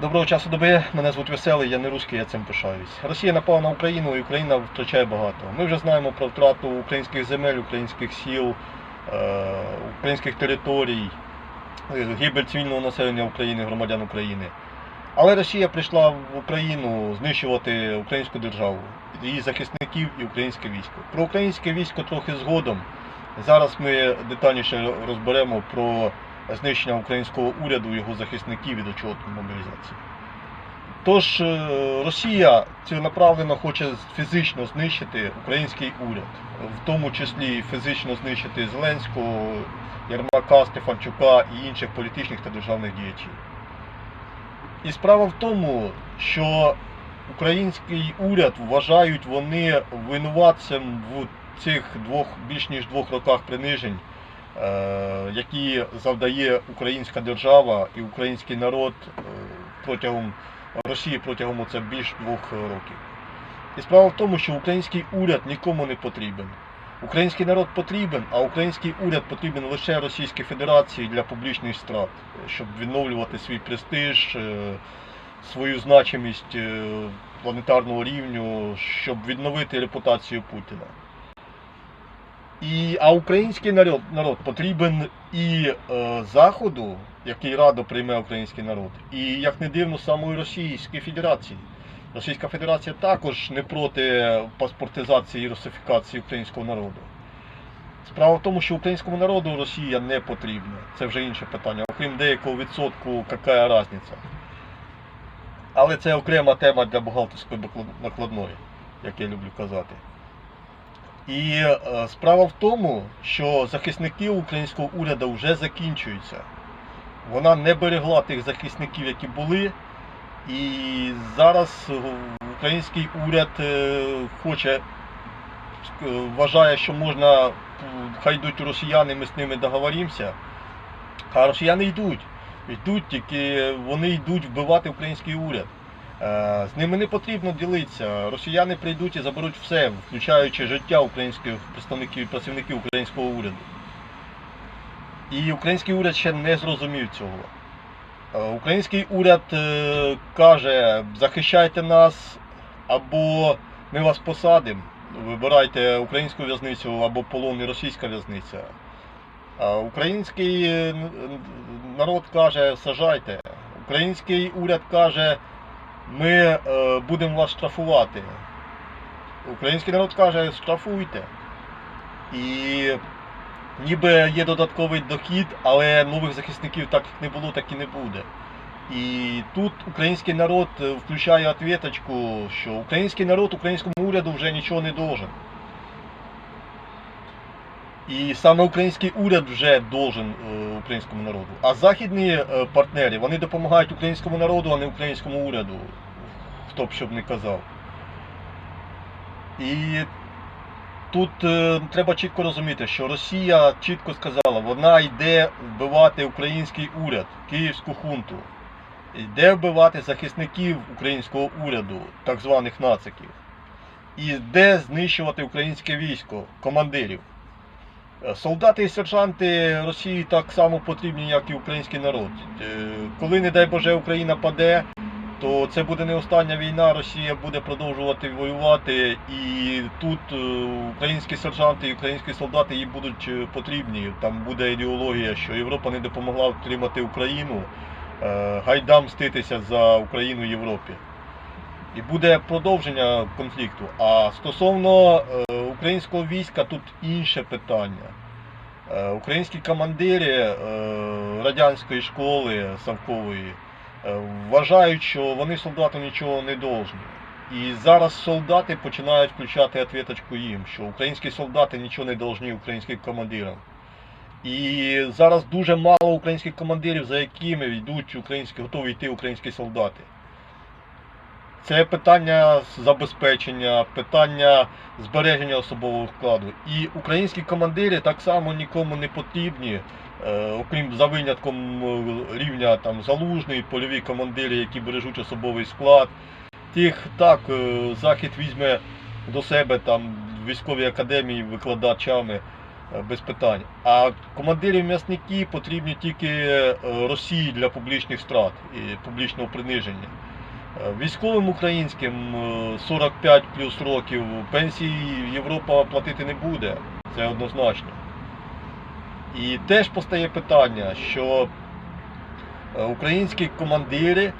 Доброго часу доби, мене звуть Веселий, я не русський, я цим пишаюсь. Росія напала на Україну і Україна втрачає багато. Ми вже знаємо про втрату українських земель, українських сіл, е, українських територій, е, гибель цивільного населення України, громадян України. Але Росія прийшла в Україну знищувати українську державу, її захисників і українське військо. Про українське військо трохи згодом. Зараз ми детальніше розберемо про знищення українського уряду, його захисників чого тут мобілізації. Тож е, Росія ціленаправленно хоче фізично знищити український уряд, в тому числі фізично знищити Зеленського, Єрмака, Стефанчука і інших політичних та державних діячів. І справа в тому, що український уряд вважають вони винуватцем в цих двох більш ніж двох роках принижень, які завдає українська держава і український народ е, протягом Росії протягом оце більш двох років. І справа в тому, що український уряд нікому не потрібен. Український народ потрібен, а український уряд потрібен лише Російській Федерації для публічних страт, щоб відновлювати свій престиж, е, свою значимість е, планетарного рівню, щоб відновити репутацію Путіна. І, а український народ, народ потрібен і е, Заходу, який радо прийме український народ, і, як не дивно, самої Російської Федерації. Російська Федерація також не проти паспортизації і русифікації українського народу. Справа в тому, що українському народу Росія не потрібна. Це вже інше питання. Окрім деякого відсотку, яка різниця. Але це окрема тема для бухгалтерської накладної, як я люблю казати. І е, справа в тому, що захисники українського уряду вже закінчуються. Вона не берегла тих захисників, які були. І зараз український уряд е, хоче, е, вважає, що можна, хай йдуть росіяни, ми з ними договоримося. А росіяни йдуть. Йдуть, тільки вони йдуть вбивати український уряд. Е, З ними не потрібно ділитися. Росіяни прийдуть і заберуть все, включаючи життя українських представників і працівників українського уряду. І український уряд ще не зрозумів цього. Е, Український уряд е, каже, захищайте нас, або ми вас посадимо, вибирайте українську в'язницю або полон і російська в'язниця. Український народ каже, сажайте. Український уряд каже, ми е, будемо вас штрафувати. Український народ каже, штрафуйте. І ніби є додатковий дохід, але нових захисників так як не було, так і не буде. І тут український народ е, включає ответочку, що український народ українському уряду вже нічого не должен. І саме український уряд вже должен е, українському народу. А західні е, партнери вони допомагають українському народу, а не українському уряду. Хто б щоб не казав. І тут е, треба чітко розуміти, що Росія чітко сказала, вона йде вбивати український уряд, київську хунту. Йде вбивати захисників українського уряду, так званих нациків. І йде знищувати українське військо, командирів. Е, Солдати і сержанти Росії так само потрібні, як і український народ. Е, Коли, не дай Боже, Україна паде, то це буде не остання війна, Росія буде продовжувати воювати, і тут е, українські сержанти і українські солдати їй будуть потрібні. Там буде ідеологія, що Європа не допомогла втримати Україну, гайда мститися за Україну Європі. І буде продовження конфлікту. А стосовно е, українського війська, тут інше питання. Е, Українські командири е, радянської школи Савкової вважають, що вони солдату нічого не должні. І зараз солдати починають включати ответочку їм, що українські солдати нічого не должні українським командирам. І зараз дуже мало українських командирів, за якими йдуть українські, готові йти українські солдати. Це питання забезпечення, питання збереження особового складу. І українські командири так само нікому не потрібні, е, окрім за винятком е, рівня там залужний, польові командири, які бережуть особовий склад. Тих так е, захід візьме до себе там військові академії викладачами. без питань. А командирів м'ясники потрібні тільки Росії для публічних страт і публічного приниження. Е, Військовим українським е, 45 плюс років пенсії Європа платити не буде. Це однозначно. І теж постає питання, що е, українські командири е,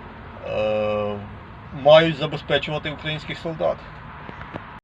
мають забезпечувати українських солдат.